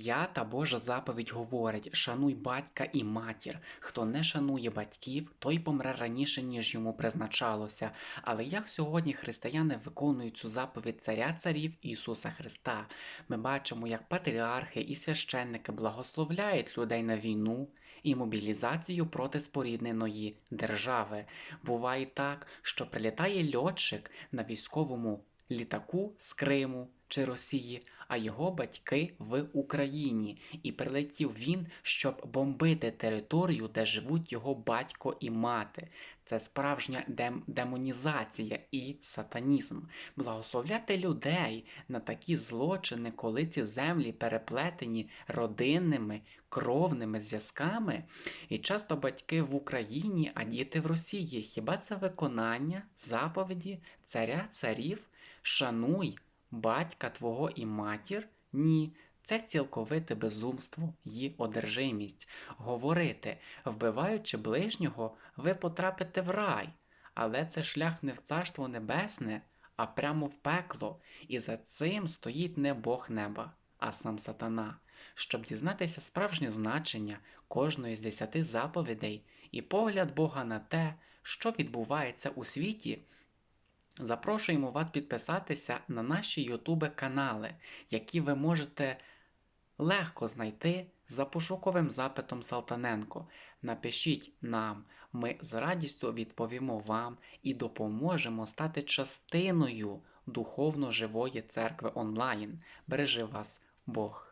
П'ята Божа заповідь говорить: шануй батька і матір. Хто не шанує батьків, той помре раніше, ніж йому призначалося. Але як сьогодні християни виконують цю заповідь царя царів Ісуса Христа? Ми бачимо, як патріархи і священники благословляють людей на війну і мобілізацію проти спорідненої держави. Буває так, що прилітає льотчик на військовому літаку з Криму чи Росії, а його батьки в Україні, і прилетів він, щоб бомбити територію, де живуть його батько і мати. Це справжня дем- демонізація і сатанізм. Благословляти людей на такі злочини, коли ці землі переплетені родинними кровними зв'язками, і часто батьки в Україні, а діти в Росії. Хіба це виконання заповіді царя царів? Шануй батька твого і матір? Ні. Це цілковите безумство і одержимість. Говорити, вбиваючи ближнього, ви потрапите в рай, але це шлях не в царство небесне, а прямо в пекло, і за цим стоїть не Бог неба, а сам сатана. Щоб дізнатися справжнє значення кожної з десяти заповідей і погляд Бога на те, що відбувається у світі, запрошуємо вас підписатися на наші Ютубе канали, які ви можете легко знайти за пошуковим запитом Салтаненко. Напишіть нам, ми з радістю відповімо вам і допоможемо стати частиною духовно живої церкви онлайн. Бережи вас Бог!